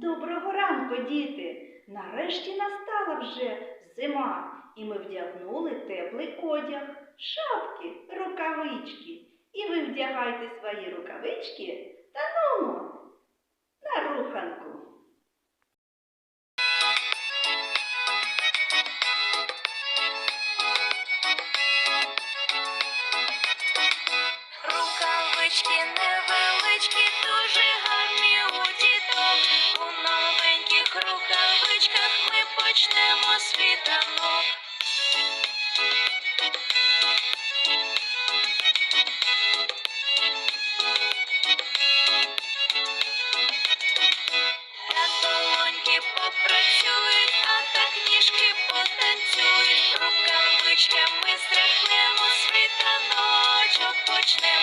Доброго ранку, діти! Нарешті настала вже зима, і ми вдягнули теплий одяг, шапки, рукавички. І ви вдягайте свої рукавички та нумо на руханку. Рукавички не невеличкі, рукавичках ми почнемо світанок. Так долоньки попрацюють, а так ніжки потанцюють. Рукавичками стряхнемо світаночок почнемо.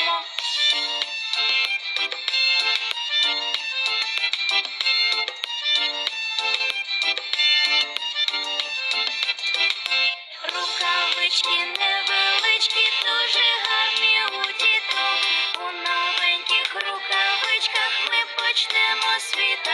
Рукавички невеличкі, дуже гарні у діток. У новеньких рукавичках ми почнемо світанок.